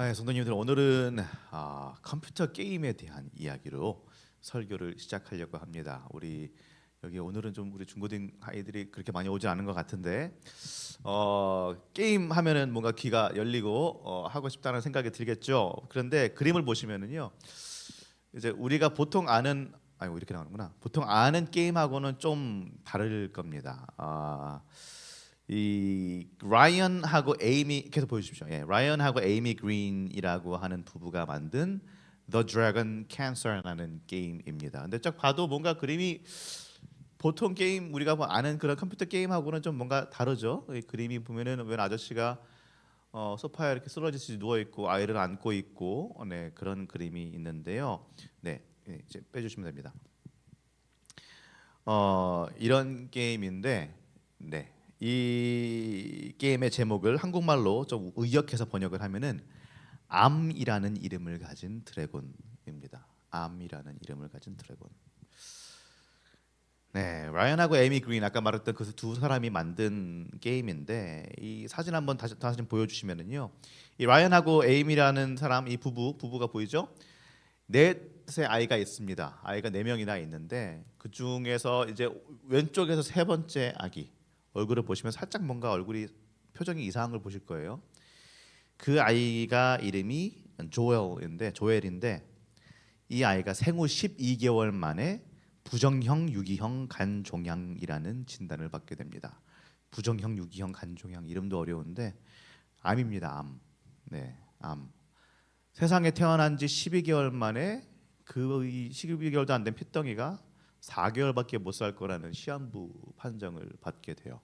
아, 성도님들 오늘은 아, 컴퓨터 게임에 대한 이야기로 설교를 시작하려고 합니다. 우리 여기 오늘은 좀 우리 중고등 아이들이 그렇게 많이 오지 않은 것 같은데 어, 게임 하면은 뭔가 귀가 열리고 어, 하고 싶다는 생각이 들겠죠. 그런데 그림을 보시면은요, 이제 우리가 보통 아는 아니 이렇게 나오는구나. 보통 아는 게임하고는 좀 다를 겁니다. 아, 이 라이언하고 에이미 계속 보여주십시오. 예, 라이언하고 에이미 그린이라고 하는 부부가 만든 The Dragon Cancer라는 게임입니다. 근데 딱 봐도 뭔가 그림이 보통 게임 우리가 뭐 아는 그런 컴퓨터 게임하고는 좀 뭔가 다르죠. 이 그림이 보면은 웬 아저씨가 어, 소파에 이렇게 쓰러지듯이 누워 있고 아이를 안고 있고 어, 네 그런 그림이 있는데요. 네 예, 이제 빼주시면 됩니다. 어 이런 게임인데 네. 이 게임의 제목을 한국말로 좀 의역해서 번역을 하면은 암이라는 이름을 가진 드래곤입니다. 암이라는 이름을 가진 드래곤. 네, 라이언하고 에미 그린 아까 말했던 그 두 사람이 만든 게임인데 이 사진 한번 다시 다시 보여주시면은요, 이 라이언하고 에이미라는 사람 이 부부 부부가 보이죠? 넷의 아이가 있습니다. 아이가 네 명이나 있는데 그 중에서 이제 왼쪽에서 세 번째 아기 얼굴을 보시면 살짝 뭔가 얼굴이 표정이 이상한 걸 보실 거예요. 그 아이가 이름이 조엘인데 조엘인데 이 아이가 생후 12개월 만에 부정형 유기형 간종양이라는 진단을 받게 됩니다. 부정형 유기형 간종양 이름도 어려운데 암입니다. 암. 네, 암. 세상에 태어난 지 12개월 만에 그 12개월도 안 된 핏덩이가 4개월밖에 못 살 거라는 시한부 판정을 받게 돼요.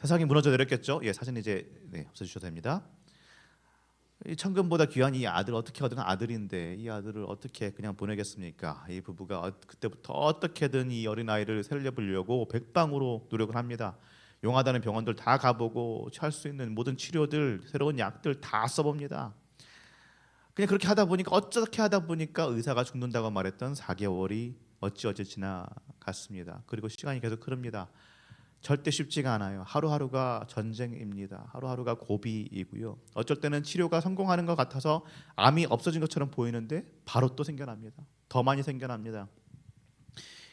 세상이 무너져 내렸겠죠? 예, 사진 이제 네, 없애 주셔도 됩니다. 이 천금보다 귀한 이 아들 어떻게 얻은 아들인데 이 아들을 어떻게 그냥 보내겠습니까? 이 부부가 어, 그때부터 어떻게든 이 어린 아이를 살려보려고 백방으로 노력을 합니다. 용하다는 병원들 다 가보고 할 수 있는 모든 치료들, 새로운 약들 다 써봅니다. 그냥 그렇게 하다 보니까 어떻게 하다 보니까 의사가 죽는다고 말했던 4개월이 어찌 어찌 지나갔습니다. 그리고 시간이 계속 흐릅니다. 절대 쉽지가 않아요. 하루하루가 전쟁입니다. 하루하루가 고비이고요. 어쩔 때는 치료가 성공하는 것 같아서 암이 없어진 것처럼 보이는데 바로 또 생겨납니다. 더 많이 생겨납니다.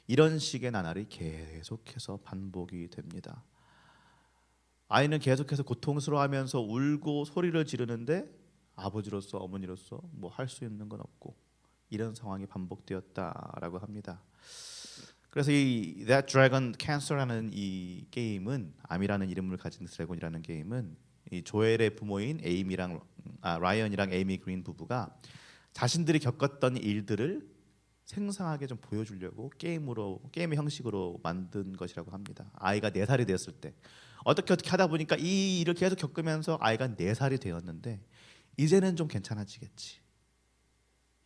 이런 식의 나날이 계속해서 반복이 됩니다. 아이는 계속해서 고통스러워하면서 울고 소리를 지르는데 아버지로서 어머니로서 뭐 할 수 있는 건 없고 이런 상황이 반복되었다라고 합니다. 그래서 이 That Dragon Cancer라는 이 게임은 암이라는 이름을 가진 드래곤이라는 게임은 이 조엘의 부모인 에이미랑 아, 라이언이랑 에이미 그린 부부가 자신들이 겪었던 일들을 생생하게 좀 보여주려고 게임으로 게임의 형식으로 만든 것이라고 합니다. 아이가 네 살이 되었을 때 어떻게 어떻게 하다 보니까 이 일을 계속 겪으면서 아이가 네 살이 되었는데 이제는 좀 괜찮아지겠지.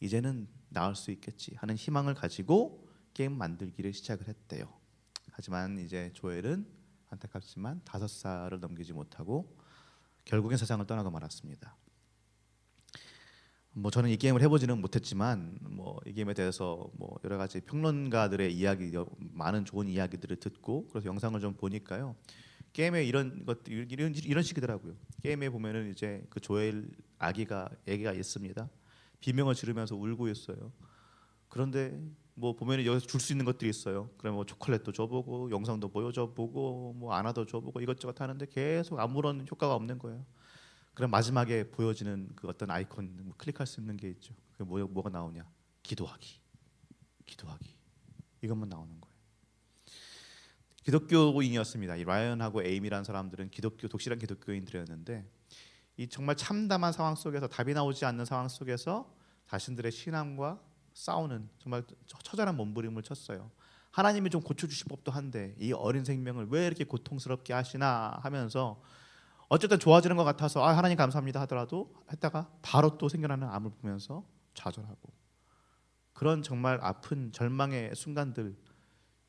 이제는 나을 수 있겠지 하는 희망을 가지고 게임 만들기를 시작을 했대요. 하지만 이제 조엘은 안타깝지만 다섯 살을 넘기지 못하고 결국엔 세상을 떠나고 말았습니다. 뭐 저는 이 게임을 해보지는 못했지만 뭐 이 게임에 대해서 뭐 여러 가지 평론가들의 이야기 많은 좋은 이야기들을 듣고 그래서 영상을 좀 보니까요 게임에 이런 것 이런 이런 식이더라고요 게임에 보면은 이제 그 조엘 아기가 아기가 있습니다 비명을 지르면서 울고 있어요 그런데 뭐 보면은 여기서 줄 수 있는 것들이 있어요. 그러면 뭐 초콜릿도 줘보고 영상도 보여줘 보고 뭐 안아도 줘보고 이것저것 하는데 계속 아무런 효과가 없는 거예요. 그럼 마지막에 보여지는 그 어떤 아이콘 뭐 클릭할 수 있는 게 있죠. 그게 뭐 뭐가 나오냐? 기도하기, 기도하기 이것만 나오는 거예요. 기독교인이었습니다. 이 라이언하고 에임이라는 사람들은 기독교 독실한 기독교인들이었는데 이 정말 참담한 상황 속에서 답이 나오지 않는 상황 속에서 자신들의 신앙과 싸우는 정말 처절한 몸부림을 쳤어요. 하나님이 좀 고쳐주실 법도 한데 이 어린 생명을 왜 이렇게 고통스럽게 하시나 하면서 어쨌든 좋아지는 것 같아서 아 하나님 감사합니다 하더라도 했다가 바로 또 생겨나는 암을 보면서 좌절하고 그런 정말 아픈 절망의 순간들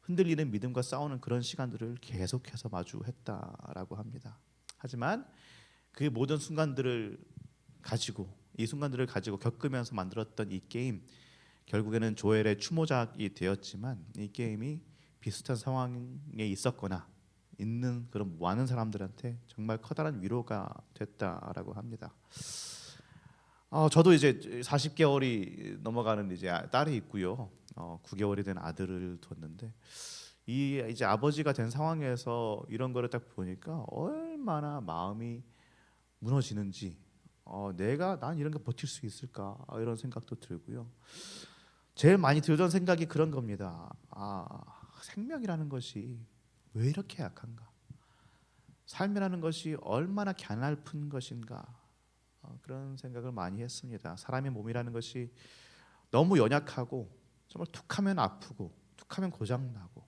흔들리는 믿음과 싸우는 그런 시간들을 계속해서 마주했다라고 합니다. 하지만 그 모든 순간들을 가지고 이 순간들을 가지고 겪으면서 만들었던 이 게임 결국에는 조엘의 추모작이 되었지만 이 게임이 비슷한 상황에 있었거나 있는 그런 많은 사람들한테 정말 커다란 위로가 됐다라고 합니다. 어, 저도 이제 40개월이 넘어가는 이제 아- 딸이 있고요. 어, 9개월이 된 아들을 뒀는데 이 이제 아버지가 된 상황에서 이런 거를 딱 보니까 얼마나 마음이 무너지는지 어, 내가 난 이런 거 버틸 수 있을까 아, 이런 생각도 들고요. 제일 많이 들던 생각이 그런 겁니다. 아, 생명이라는 것이 왜 이렇게 약한가? 삶이라는 것이 얼마나 갸날픈 것인가? 어, 그런 생각을 많이 했습니다. 사람의 몸이라는 것이 너무 연약하고 정말 툭하면 아프고 툭하면 고장 나고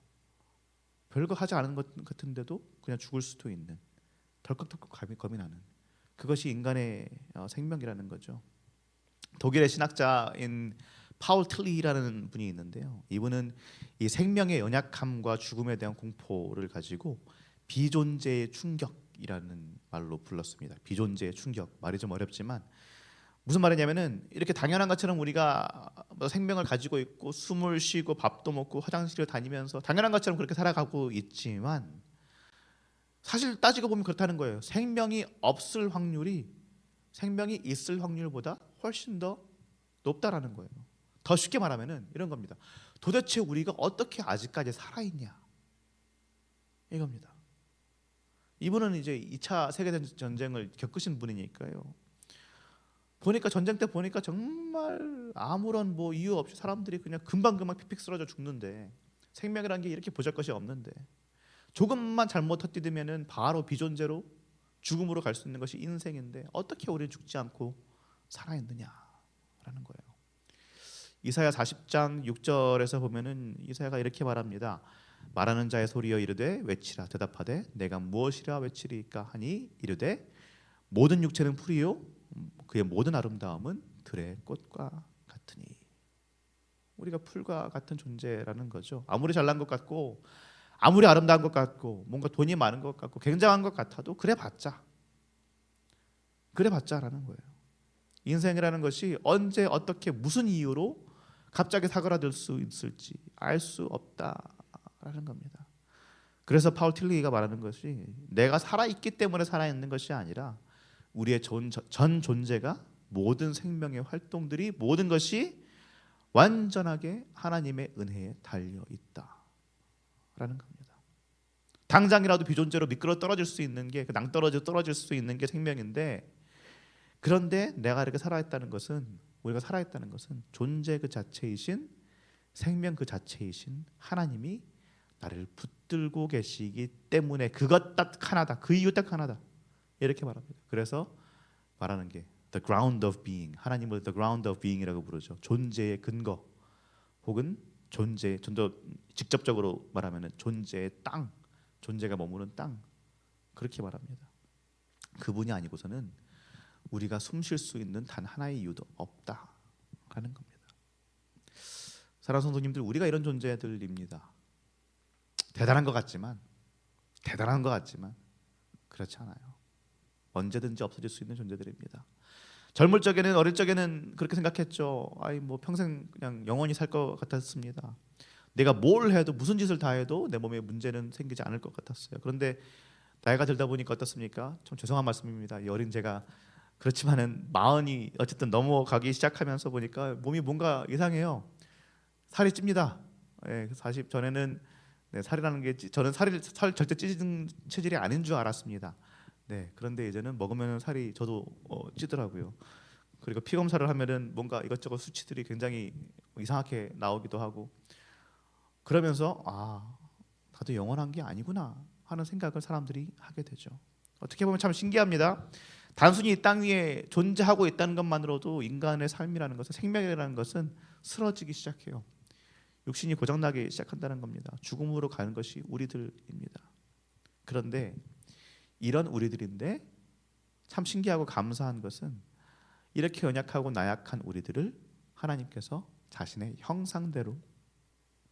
별거 하지 않은 것 같은데도 그냥 죽을 수도 있는 덜컥덜컥 감이 겁이 나는 그것이 인간의 어, 생명이라는 거죠. 독일의 신학자인 파울 틀리라는 분이 있는데요. 이분은 이 생명의 연약함과 죽음에 대한 공포를 가지고 비존재의 충격이라는 말로 불렀습니다. 비존재의 충격 말이 좀 어렵지만 무슨 말이냐면은 이렇게 당연한 것처럼 우리가 뭐 생명을 가지고 있고 숨을 쉬고 밥도 먹고 화장실을 다니면서 당연한 것처럼 그렇게 살아가고 있지만 사실 따지고 보면 그렇다는 거예요. 생명이 없을 확률이 생명이 있을 확률보다 훨씬 더 높다라는 거예요. 더 쉽게 말하면은 이런 겁니다. 도대체 우리가 어떻게 아직까지 살아 있냐? 이겁니다. 이분은 이제 2차 세계 전쟁을 겪으신 분이니까요. 보니까 전쟁 때 보니까 정말 아무런 뭐 이유 없이 사람들이 그냥 금방 금방 픽픽 쓰러져 죽는데 생명이라는 게 이렇게 보잘 것이 없는데 조금만 잘못 헛디디면은 바로 비존재로 죽음으로 갈 수 있는 것이 인생인데 어떻게 우리는 죽지 않고 살아 있느냐라는 거예요. 이사야 40장 6절에서 보면은 이사야가 이렇게 말합니다. 말하는 자의 소리여 이르되 외치라 대답하되 내가 무엇이라 외치리까 하니 이르되 모든 육체는 풀이요 그의 모든 아름다움은 들의 꽃과 같으니 우리가 풀과 같은 존재라는 거죠. 아무리 잘난 것 같고 아무리 아름다운 것 같고 뭔가 돈이 많은 것 같고 굉장한 것 같아도 그래 봤자 그래 봤자라는 거예요. 인생이라는 것이 언제 어떻게 무슨 이유로 갑자기 사그라들 수 있을지 알 수 없다라는 겁니다. 그래서 파울 틸리가 말하는 것이 내가 살아 있기 때문에 살아 있는 것이 아니라 우리의 전, 전 존재가 모든 생명의 활동들이 모든 것이 완전하게 하나님의 은혜에 달려 있다라는 겁니다. 당장이라도 비존재로 미끄러 떨어질 수 있는 게그 낭떠러져 떨어질 수 있는 게 생명인데 그런데 내가 이렇게 살아있다는 것은 우리가 살아있다는 것은 존재 그 자체이신 생명 그 자체이신 하나님이 나를 붙들고 계시기 때문에 그것 딱 하나다. 그 이유 딱 하나다. 이렇게 말합니다. 그래서 말하는 게 the ground of being 하나님을 the ground of being이라고 부르죠. 존재의 근거 혹은 존재 좀더 직접적으로 말하면은 존재의 땅, 존재가 머무는 땅 그렇게 말합니다. 그분이 아니고서는 우리가 숨 쉴 수 있는 단 하나의 이유도 없다라는 겁니다. 사랑 성도님들 우리가 이런 존재들입니다. 대단한 것 같지만 대단한 것 같지만 그렇지 않아요. 언제든지 없어질 수 있는 존재들입니다. 젊을 적에는 어릴 적에는 그렇게 생각했죠. 아이 뭐 평생 그냥 영원히 살 것 같았습니다. 내가 뭘 해도 무슨 짓을 다 해도 내 몸에 문제는 생기지 않을 것 같았어요. 그런데 나이가 들다 보니까 어떻습니까? 좀 죄송한 말씀입니다. 이 어린 제가 그렇지만은 마흔이 어쨌든 넘어가기 시작하면서 보니까 몸이 뭔가 이상해요. 살이 찝니다. 예, 40 전에는 네, 살이라는 게 찌- 저는 살이 살 절대 찌는 체질이 아닌 줄 알았습니다. 네, 그런데 이제는 먹으면 살이 저도 어, 찌더라고요. 그리고 피 검사를 하면은 뭔가 이것저것 수치들이 굉장히 이상하게 나오기도 하고 그러면서 아 나도 영원한 게 아니구나 하는 생각을 사람들이 하게 되죠. 어떻게 보면 참 신기합니다. 단순히 이 땅 위에 존재하고 있다는 것만으로도 인간의 삶이라는 것은 생명이라는 것은 쓰러지기 시작해요. 육신이 고장나기 시작한다는 겁니다. 죽음으로 가는 것이 우리들입니다. 그런데 이런 우리들인데 참 신기하고 감사한 것은 이렇게 연약하고 나약한 우리들을 하나님께서 자신의 형상대로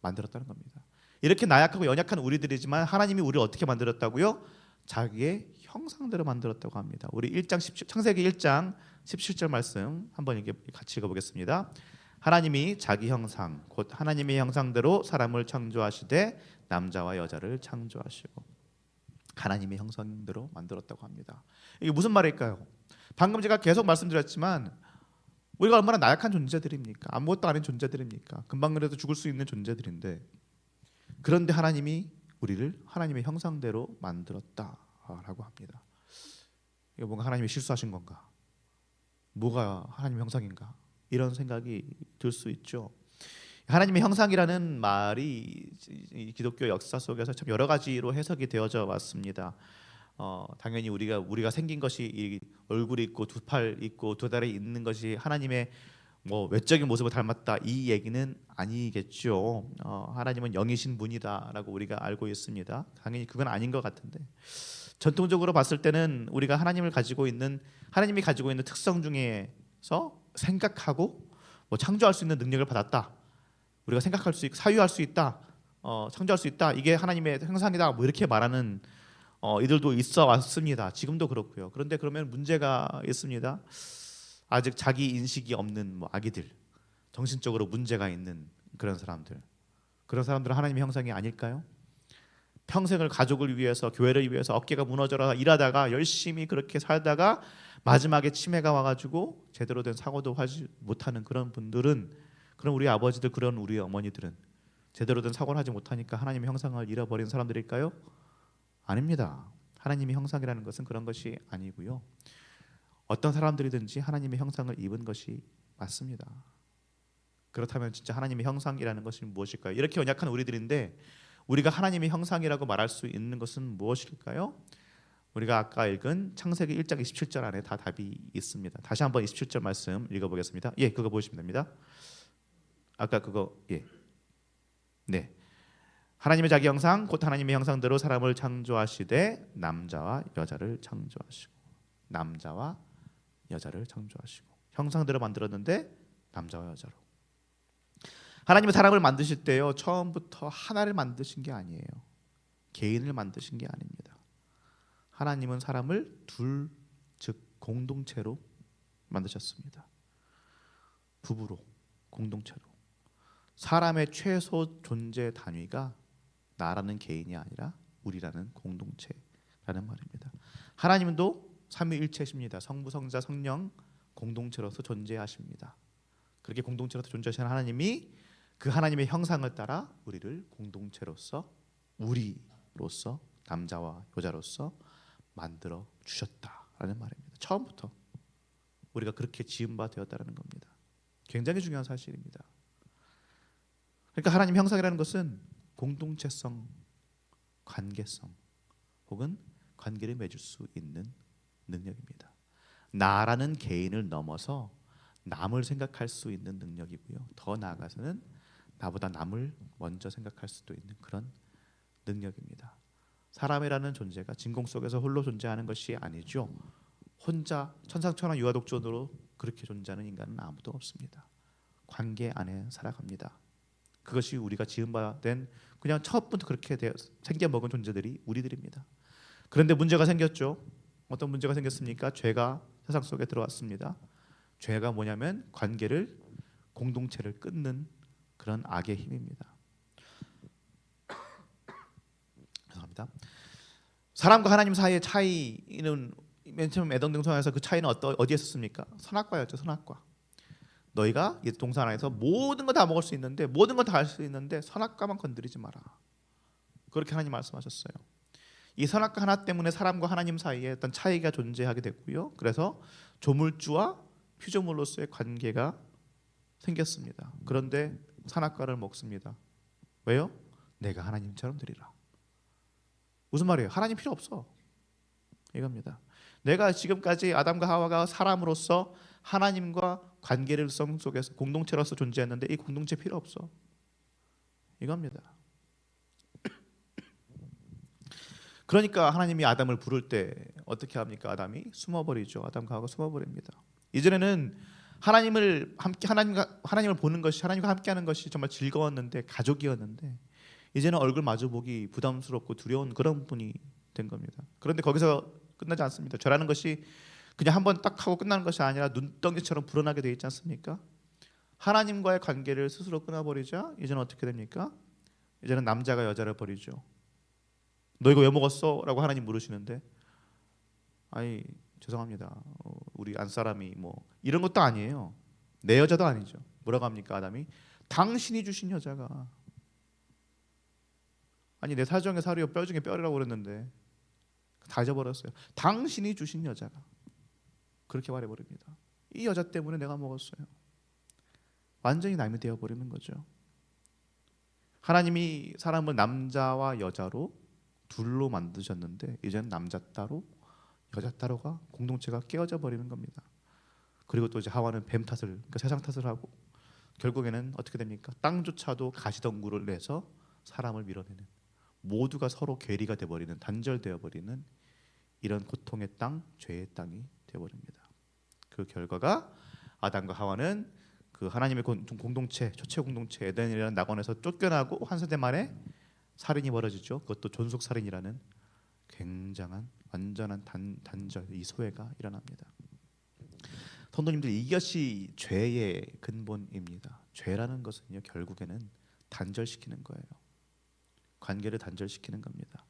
만들었다는 겁니다. 이렇게 나약하고 연약한 우리들이지만 하나님이 우리를 어떻게 만들었다고요? 자기의 형상대로 만들었다고 합니다. 우리 1장 17, 창세기 1장 17절 말씀 한번 같이 읽어보겠습니다. 하나님이 자기 형상 곧 하나님의 형상대로 사람을 창조하시되 남자와 여자를 창조하시고 하나님의 형상대로 만들었다고 합니다. 이게 무슨 말일까요? 방금 제가 계속 말씀드렸지만 우리가 얼마나 나약한 존재들입니까? 아무것도 아닌 존재들입니까? 금방 그래도 죽을 수 있는 존재들인데 그런데 하나님이 우리를 하나님의 형상대로 만들었다라고 합니다. 이거 뭔가 하나님이 실수하신 건가? 뭐가 하나님 형상인가? 이런 생각이 들 수 있죠. 하나님의 형상이라는 말이 이 기독교 역사 속에서 참 여러 가지로 해석이 되어져 왔습니다. 어, 당연히 우리가 우리가 생긴 것이 이 얼굴이 있고 두 팔 있고 두 다리 있는 것이 하나님의 뭐 외적인 모습을 닮았다 이 얘기는 아니겠죠. 어, 하나님은 영이신 분이다라고 우리가 알고 있습니다. 당연히 그건 아닌 것 같은데 전통적으로 봤을 때는 우리가 하나님을 가지고 있는 하나님이 가지고 있는 특성 중에서 생각하고 뭐 창조할 수 있는 능력을 받았다. 우리가 생각할 수 있고 사유할 수 있다. 어, 창조할 수 있다. 이게 하나님의 형상이다. 뭐 이렇게 말하는 어, 이들도 있어 왔습니다. 지금도 그렇고요. 그런데 그러면 문제가 있습니다. 아직 자기 인식이 없는 뭐 아기들, 정신적으로 문제가 있는 그런 사람들, 그런 사람들은 하나님의 형상이 아닐까요? 평생을 가족을 위해서 교회를 위해서 어깨가 무너져라 일하다가 열심히 그렇게 살다가 마지막에 치매가 와가지고 제대로 된 사고도 하지 못하는 그런 분들은 그런 우리 아버지들 그런 우리 어머니들은 제대로 된 사고를 하지 못하니까 하나님의 형상을 잃어버린 사람들일까요? 아닙니다. 하나님의 형상이라는 것은 그런 것이 아니고요. 어떤 사람들이든지 하나님의 형상을 입은 것이 맞습니다. 그렇다면 진짜 하나님의 형상이라는 것이 무엇일까요? 이렇게 연약한 우리들인데 우리가 하나님의 형상이라고 말할 수 있는 것은 무엇일까요? 우리가 아까 읽은 창세기 1장 27절 안에 다 답이 있습니다. 다시 한번 27절 말씀 읽어 보겠습니다. 예, 그거 보시면 됩니다. 아까 그거 예, 네. 하나님의 자기 형상 곧 하나님의 형상대로 사람을 창조하시되 남자와 여자를 창조하시고 남자와 여자를 창조하시고. 형상대로 만들었는데 남자와 여자로. 하나님은 사람을 만드실 때요 처음부터 하나를 만드신 게 아니에요. 개인을 만드신 게 아닙니다. 하나님은 사람을 둘 즉 공동체로 만드셨습니다. 부부로 공동체로. 사람의 최소 존재 단위가 나라는 개인이 아니라 우리라는 공동체라는 말입니다. 하나님도 삼위일체십니다. 성부, 성자, 성령 공동체로서 존재하십니다. 그렇게 공동체로서 존재하시는 하나님이 그 하나님의 형상을 따라 우리를 공동체로서 우리로서 남자와 여자로서 만들어 주셨다라는 말입니다. 처음부터 우리가 그렇게 지은 바 되었다라는 겁니다. 굉장히 중요한 사실입니다. 그러니까 하나님 형상이라는 것은 공동체성, 관계성 혹은 관계를 맺을 수 있는 능력입니다. 나라는 개인을 넘어서 남을 생각할 수 있는 능력이고요. 더 나아가서는 나보다 남을 먼저 생각할 수도 있는 그런 능력입니다. 사람이라는 존재가 진공 속에서 홀로 존재하는 것이 아니죠. 혼자 천상천하 유아독존으로 그렇게 존재하는 인간은 아무도 없습니다. 관계 안에 살아갑니다. 그것이 우리가 지은 바 된 그냥 처음부터 그렇게 생겨 먹은 존재들이 우리들입니다. 그런데 문제가 생겼죠. 어떤 문제가 생겼습니까? 죄가 세상 속에 들어왔습니다. 죄가 뭐냐면 관계를 공동체를 끊는 그런 악의 힘입니다. 죄송합니다. 사람과 하나님 사이의 차이는 맨 처음 에덴 동산에서 그 차이는 어디에 있었습니까? 선악과였죠. 선악과. 너희가 이 동산 안에서 모든 거 다 먹을 수 있는데 모든 거 다 할 수 있는데 선악과만 건드리지 마라. 그렇게 하나님 말씀하셨어요. 이 선악과 하나 때문에 사람과 하나님 사이에 어떤 차이가 존재하게 됐고요. 그래서 조물주와 피조물로서의 관계가 생겼습니다. 그런데 선악과를 먹습니다. 왜요? 내가 하나님처럼 되리라. 무슨 말이에요? 하나님 필요 없어. 이겁니다. 내가 지금까지 아담과 하와가 사람으로서 하나님과 관계를 성 속에서 공동체로서 존재했는데 이 공동체 필요 없어. 이겁니다. 그러니까 하나님이 아담을 부를 때 어떻게 합니까? 아담이 숨어버리죠. 아담과 하가 숨어버립니다. 이전에는 하나님을 함께 하나님과 하나님을 보는 것이 하나님과 함께하는 것이 정말 즐거웠는데 가족이었는데 이제는 얼굴 마주 보기 부담스럽고 두려운 그런 분이 된 겁니다. 그런데 거기서 끝나지 않습니다. 죄라는 것이 그냥 한 번 딱 하고 끝나는 것이 아니라 눈덩이처럼 불어나게 되어 있지 않습니까? 하나님과의 관계를 스스로 끊어버리자 이제는 어떻게 됩니까? 이제는 남자가 여자를 버리죠. 너 이거 왜 먹었어? 라고 하나님 물으시는데 아니 죄송합니다. 어, 우리 안 사람이 뭐 이런 것도 아니에요. 내 여자도 아니죠. 뭐라고 합니까 아담이? 당신이 주신 여자가 아니 내 사정에 살이요 뼈 중에 뼈라고 그랬는데 다 잊어버렸어요. 당신이 주신 여자가 그렇게 말해버립니다. 이 여자 때문에 내가 먹었어요. 완전히 남이 되어버리는 거죠. 하나님이 사람을 남자와 여자로 둘로 만드셨는데 이제는 남자 따로 여자 따로가 공동체가 깨어져 버리는 겁니다. 그리고 또 이제 하와는 뱀 탓을 그러니까 세상 탓을 하고 결국에는 어떻게 됩니까? 땅조차도 가시덩굴을 내서 사람을 밀어내는 모두가 서로 괴리가 돼 버리는 단절되어 버리는 이런 고통의 땅, 죄의 땅이 돼 버립니다. 그 결과가 아담과 하와는 그 하나님의 공- 공동체, 초체 공동체 에덴이라는 낙원에서 쫓겨나고 한 세대 만에 살인이 벌어지죠. 그것도 존속 살인이라는 굉장한 완전한 단, 단절 이 소외가 일어납니다. 성도님들 이것이 죄의 근본입니다. 죄라는 것은요 결국에는 단절시키는 거예요. 관계를 단절시키는 겁니다.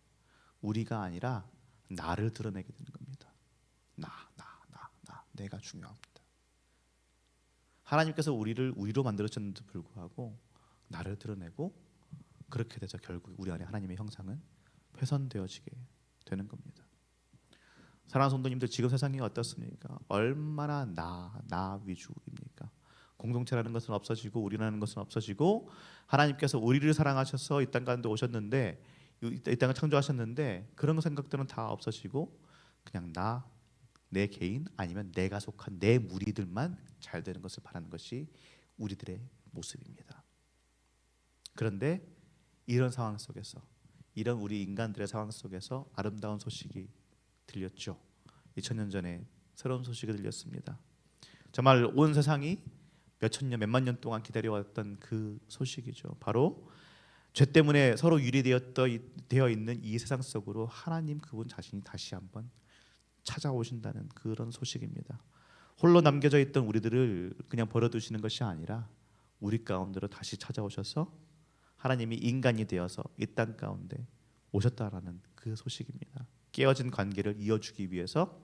우리가 아니라 나를 드러내게 되는 겁니다. 내가 중요합니다. 하나님께서 우리를 우리로 만들었는데도 불구하고 나를 드러내고 그렇게 돼서 결국 우리 안에 하나님의 형상은 훼손되어지게 되는 겁니다. 사랑하는 성도님들 지금 세상이 어떻습니까? 얼마나 나, 나 위주입니까? 공동체라는 것은 없어지고 우리라는 것은 없어지고 하나님께서 우리를 사랑하셔서 이 땅 가운데 오셨는데 이, 이 땅을 창조하셨는데 그런 생각들은 다 없어지고 그냥 나, 내 개인 아니면 내가 속한 내 무리들만 잘 되는 것을 바라는 것이 우리들의 모습입니다. 그런데 이런 상황 속에서 이런 우리 인간들의 상황 속에서 아름다운 소식이 들렸죠. 2000년 전에 새로운 소식이 들렸습니다. 정말 온 세상이 몇천 년, 몇만 년 동안 기다려왔던 그 소식이죠. 바로 죄 때문에 서로 유리되었더 되어 있는 이 세상 속으로 하나님 그분 자신이 다시 한번 찾아오신다는 그런 소식입니다. 홀로 남겨져 있던 우리들을 그냥 버려두시는 것이 아니라 우리 가운데로 다시 찾아오셔서 하나님이 인간이 되어서 이 땅 가운데 오셨다라는 그 소식입니다. 깨어진 관계를 이어주기 위해서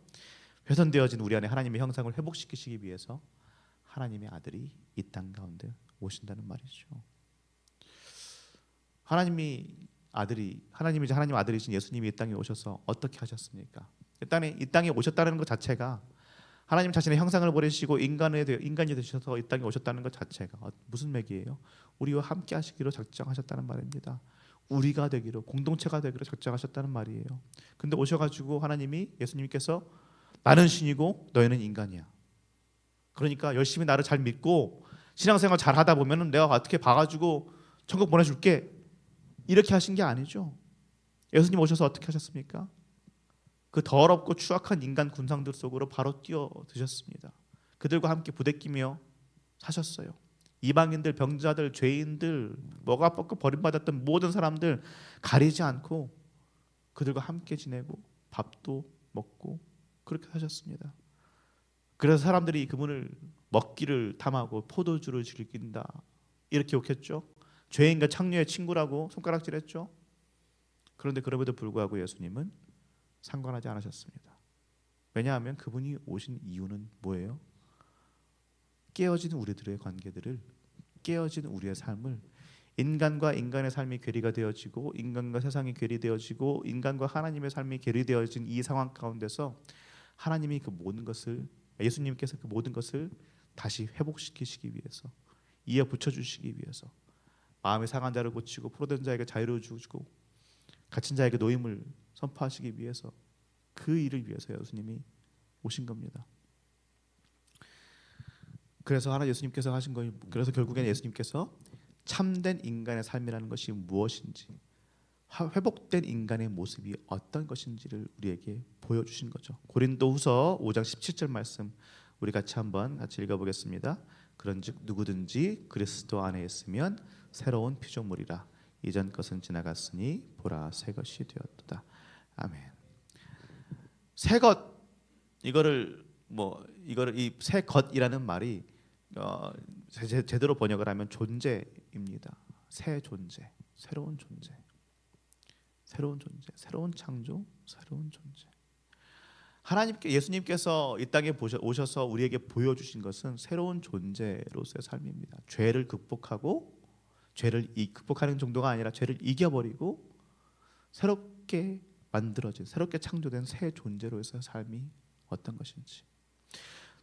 훼손되어진 우리 안에 하나님의 형상을 회복시키시기 위해서 하나님의 아들이 이 땅 가운데 오신다는 말이죠. 하나님이 아들이 하나님이 하나님 아들이신 예수님이 이 땅에 오셔서 어떻게 하셨습니까? 이 땅에 이 땅에 오셨다는 것 자체가 하나님 자신의 형상을 버리시고 인간에 되, 인간이 되셔서 이 땅에 오셨다는 것 자체가 어, 무슨 맥이에요? 우리와 함께 하시기로 작정하셨다는 말입니다. 우리가 되기로 공동체가 되기로 작정하셨다는 말이에요. 근데 오셔가지고 하나님이 예수님께서 나는 신이고 너희는 인간이야. 그러니까 열심히 나를 잘 믿고 신앙생활 잘 하다 보면은 내가 어떻게 봐가지고 천국 보내줄게 이렇게 하신 게 아니죠. 예수님 오셔서 어떻게 하셨습니까? 그 더럽고 추악한 인간 군상들 속으로 바로 뛰어 드셨습니다. 그들과 함께 부대끼며 사셨어요. 이방인들, 병자들, 죄인들, 뭐가 뻗고 버림받았던 모든 사람들 가리지 않고 그들과 함께 지내고 밥도 먹고 그렇게 사셨습니다. 그래서 사람들이 그분을 먹기를 탐하고 포도주를 즐긴다 이렇게 욕했죠. 죄인과 창녀의 친구라고 손가락질했죠. 그런데 그럼에도 불구하고 예수님은 상관하지 않으셨습니다. 왜냐하면 그분이 오신 이유는 뭐예요? 깨어진 우리들의 관계들을 깨어진 우리의 삶을 인간과 인간의 삶이 괴리가 되어지고 인간과 세상이 괴리되어지고 인간과 하나님의 삶이 괴리되어진 이 상황 가운데서 하나님이 그 모든 것을 예수님께서 그 모든 것을 다시 회복시키시기 위해서 이어 붙여 주시기 위해서 마음의 상한 자를 고치고 포로된 자에게 자유를 주고 갇힌 자에게 노임을 선포하시기 위해서 그 일을 위해서 예수님이 오신 겁니다. 그래서 하나 예수님께서 하신 거예요. 그래서 결국에는 예수님께서 참된 인간의 삶이라는 것이 무엇인지 회복된 인간의 모습이 어떤 것인지를 우리에게 보여주신 거죠. 고린도후서 5장 17절 말씀 우리 같이 한번 같이 읽어보겠습니다. 그런즉 누구든지 그리스도 안에 있으면 새로운 피조물이라 이전 것은 지나갔으니 보라 새 것이 되었도다. 아멘. 새 것 이거를 뭐 이거를 이 새 것이라는 말이 어, 제, 제대로 번역을 하면 존재입니다. 새 존재, 새로운 존재, 새로운 존재, 새로운 창조, 새로운 존재. 하나님께 예수님께서 이 땅에 오셔서 우리에게 보여주신 것은 새로운 존재로서의 삶입니다. 죄를 극복하고 죄를 이, 극복하는 정도가 아니라 죄를 이겨버리고 새롭게 만들어진 새롭게 창조된 새 존재로서의 삶이 어떤 것인지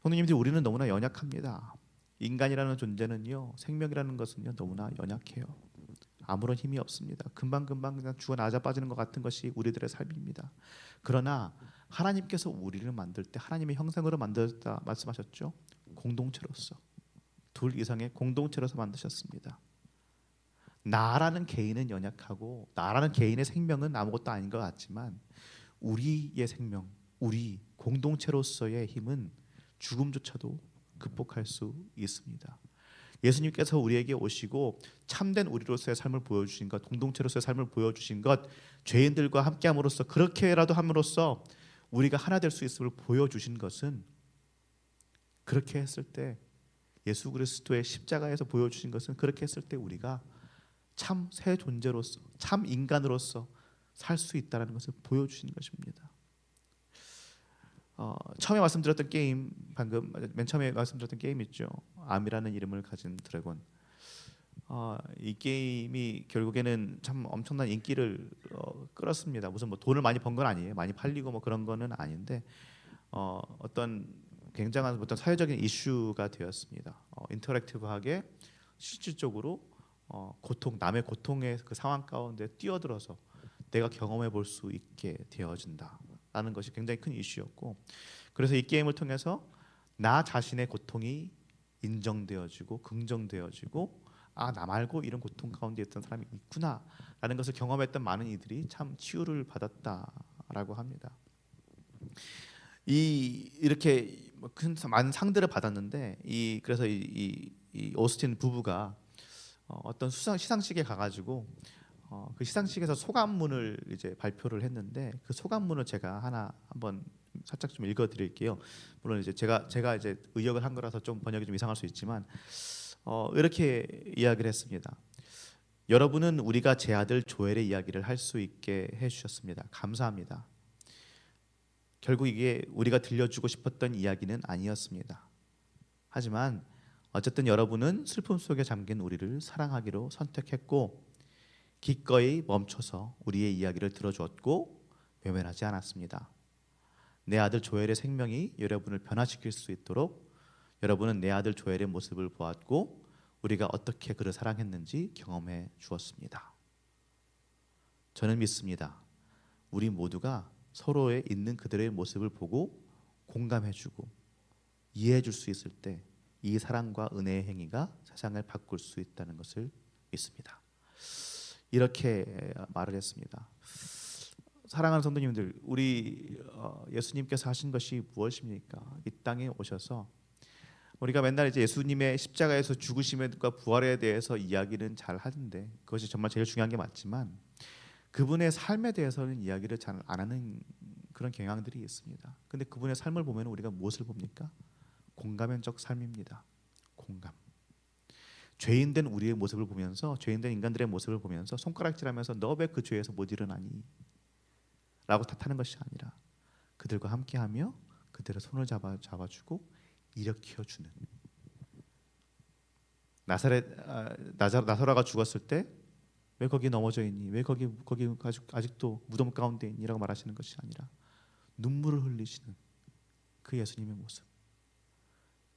성도님들 우리는 너무나 연약합니다. 인간이라는 존재는요 생명이라는 것은요 너무나 연약해요. 아무런 힘이 없습니다. 금방 금방 그냥 죽어 나자 빠지는 것 같은 것이 우리들의 삶입니다. 그러나 하나님께서 우리를 만들 때 하나님의 형상으로 만들었다 말씀하셨죠. 공동체로서 둘 이상의 공동체로서 만드셨습니다. 나라는 개인은 연약하고 나라는 개인의 생명은 아무것도 아닌 것 같지만 우리의 생명, 우리 공동체로서의 힘은 죽음조차도 극복할 수 있습니다. 예수님께서 우리에게 오시고 참된 우리로서의 삶을 보여주신 것, 공동체로서의 삶을 보여주신 것, 죄인들과 함께함으로써 그렇게라도 함으로써 우리가 하나 될 수 있음을 보여주신 것은 그렇게 했을 때 예수 그리스도의 십자가에서 보여주신 것은 그렇게 했을 때 우리가 참 새 존재로서 참 인간으로서 살 수 있다는 것을 보여주신 것입니다. 어, 처음에 말씀드렸던 게임 방금 맨 처음에 말씀드렸던 게임 있죠. 암이라는 이름을 가진 드래곤. 어, 이 게임이 결국에는 참 엄청난 인기를 어, 끌었습니다. 무슨 뭐 돈을 많이 번 건 아니에요. 많이 팔리고 뭐 그런 거는 아닌데 어, 어떤 굉장한 어떤 사회적인 이슈가 되었습니다. 어, 인터랙티브하게 실질적으로 어, 고통 남의 고통의 그 상황 가운데 뛰어들어서 내가 경험해 볼 수 있게 되어진다라는 것이 굉장히 큰 이슈였고 그래서 이 게임을 통해서 나 자신의 고통이 인정되어지고 긍정되어지고 아 나 말고 이런 고통 가운데 있던 사람이 있구나라는 것을 경험했던 많은 이들이 참 치유를 받았다라고 합니다. 이 이렇게 뭐큰 많은 상들을 받았는데 이 그래서 이, 이, 이 오스틴 부부가 어, 어떤 수상 시상식에 가가지고 어, 그 시상식에서 소감문을 이제 발표를 했는데 그 소감문을 제가 하나 한번 살짝 좀 읽어드릴게요. 물론 이제 제가 제가 이제 의역을 한 거라서 좀 번역이 좀 이상할 수 있지만 어, 이렇게 이야기를 했습니다. 여러분은 우리가 제 아들 조엘의 이야기를 할 수 있게 해주셨습니다. 감사합니다. 결국 이게 우리가 들려주고 싶었던 이야기는 아니었습니다. 하지만 어쨌든 여러분은 슬픔 속에 잠긴 우리를 사랑하기로 선택했고 기꺼이 멈춰서 우리의 이야기를 들어주었고 외면하지 않았습니다. 내 아들 조엘의 생명이 여러분을 변화시킬 수 있도록 여러분은 내 아들 조엘의 모습을 보았고 우리가 어떻게 그를 사랑했는지 경험해 주었습니다. 저는 믿습니다. 우리 모두가 서로의 있는 그들의 모습을 보고 공감해주고 이해해 줄 수 있을 때 이 사랑과 은혜의 행위가 세상을 바꿀 수 있다는 것을 믿습니다. 이렇게 말을 했습니다. 사랑하는 성도님들, 우리 어, 예수님께서 하신 것이 무엇입니까? 이 땅에 오셔서 우리가 맨날 이제 예수님의 십자가에서 죽으심과 부활에 대해서 이야기는 잘 하는데 그것이 정말 제일 중요한 게 맞지만 그분의 삶에 대해서는 이야기를 잘 안 하는 그런 경향들이 있습니다. 근데 그분의 삶을 보면 우리가 무엇을 봅니까? 공감현적 삶입니다. 공감. 죄인된 우리의 모습을 보면서 죄인된 인간들의 모습을 보면서 손가락질하면서 너 왜 그 죄에서 못 일어나니? 라고 탓하는 것이 아니라 그들과 함께하며 그들의 손을 잡아 잡아주고 일으켜 주는 나사렛 아, 나사 나사라가 죽었을 때 왜 거기 넘어져 있니? 왜 거기 거기 아직 아직도 무덤 가운데 있니라고 말하시는 것이 아니라 눈물을 흘리시는 그 예수님의 모습.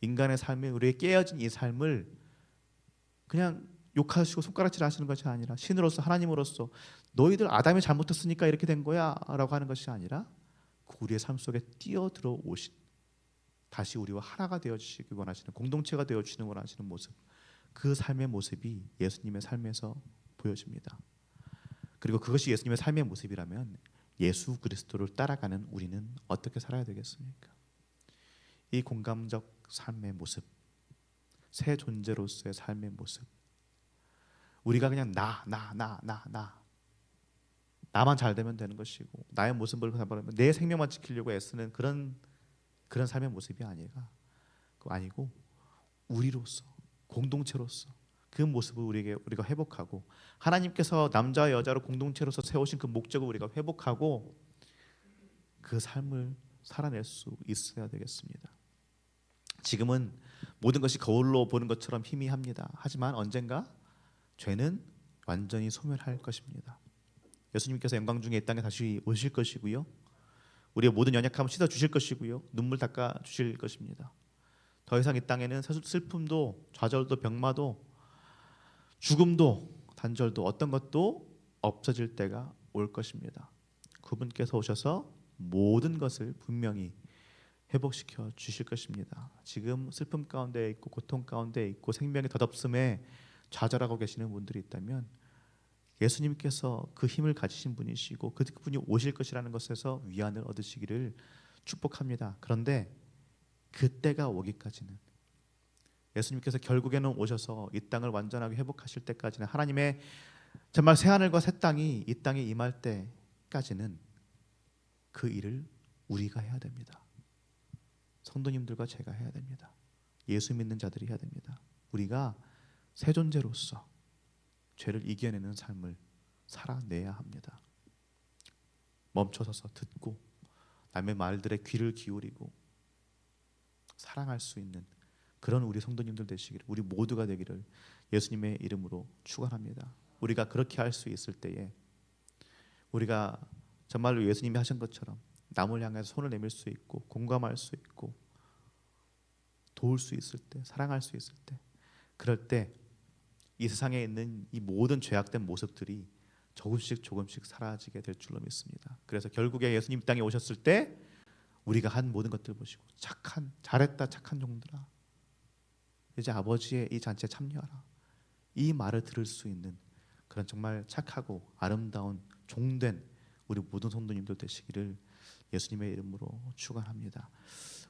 인간의 삶에 우리의 깨어진 이 삶을 그냥 욕하시고 손가락질 하시는 것이 아니라 신으로서 하나님으로서 너희들 아담이 잘못했으니까 이렇게 된 거야라고 하는 것이 아니라 그 우리의 삶 속에 뛰어들어 오신 다시 우리와 하나가 되어 주시기 원하시는 공동체가 되어 주시는 원하시는 모습 그 삶의 모습이 예수님의 삶에서 보여집니다. 그리고 그것이 예수님의 삶의 모습이라면 예수 그리스도를 따라가는 우리는 어떻게 살아야 되겠습니까? 이 공감적 삶의 모습, 새 존재로서의 삶의 모습. 우리가 그냥 나, 나, 나, 나, 나. 나만 잘 되면 되는 것이고 나의 모습을 바라보면 내 생명만 지키려고 애쓰는 그런 그런 삶의 모습이 아니라 그 아니고 우리로서 공동체로서 그 모습을 우리에게 우리가 회복하고 하나님께서 남자와 여자로 공동체로서 세우신 그 목적을 우리가 회복하고 그 삶을 살아낼 수 있어야 되겠습니다. 지금은 모든 것이 거울로 보는 것처럼 희미합니다. 하지만 언젠가 죄는 완전히 소멸할 것입니다. 예수님께서 영광 중에 이 땅에 다시 오실 것이고요. 우리의 모든 연약함을 씻어 주실 것이고요. 눈물 닦아 주실 것입니다. 더 이상 이 땅에는 슬- 슬픔도 좌절도 병마도 죽음도 단절도 어떤 것도 없어질 때가 올 것입니다. 그분께서 오셔서 모든 것을 분명히 회복시켜 주실 것입니다. 지금 슬픔 가운데 있고 고통 가운데 있고 생명의 덧없음에 좌절하고 계시는 분들이 있다면 예수님께서 그 힘을 가지신 분이시고 그 분이 오실 것이라는 것에서 위안을 얻으시기를 축복합니다. 그런데 그때가 오기까지는 예수님께서 결국에는 오셔서 이 땅을 완전하게 회복하실 때까지는 하나님의 정말 새 하늘과 새 땅이 이 땅에 임할 때까지는 그 일을 우리가 해야 됩니다. 성도님들과 제가 해야 됩니다. 예수 믿는 자들이 해야 됩니다. 우리가 새 존재로서 죄를 이겨내는 삶을 살아내야 합니다. 멈춰서서 듣고 남의 말들에 귀를 기울이고 사랑할 수 있는 그런 우리 성도님들 되시기를 우리 모두가 되기를 예수님의 이름으로 축원합니다. 우리가 그렇게 할 수 있을 때에 우리가 정말로 예수님이 하신 것처럼 남을 향해서 손을 내밀 수 있고 공감할 수 있고 도울 수 있을 때 사랑할 수 있을 때. 그럴 때 이 세상에 있는 이 모든 죄악된 모습들이 조금씩 조금씩 사라지게 될 줄로 믿습니다. 그래서 결국에 예수님 이 땅에 오셨을 때 우리가 한 모든 것들 보시고 착한 잘했다 착한 종들아. 이제 아버지의 이 잔치에 참여하라. 이 말을 들을 수 있는 그런 정말 착하고 아름다운 종된 우리 모든 성도님들 되시기를 예수님의 이름으로 축원합니다.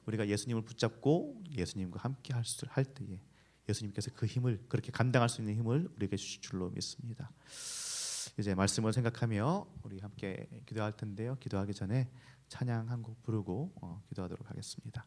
우리가 예수님을 붙잡고 예수님과 함께 할, 때에 예수님께서 그 힘을 그렇게 감당할 수 있는 힘을 우리에게 주실 줄로 믿습니다. 이제 말씀을 생각하며 우리 함께 기도할 텐데요. 기도하기 전에 찬양 한 곡 부르고 어, 기도하도록 하겠습니다.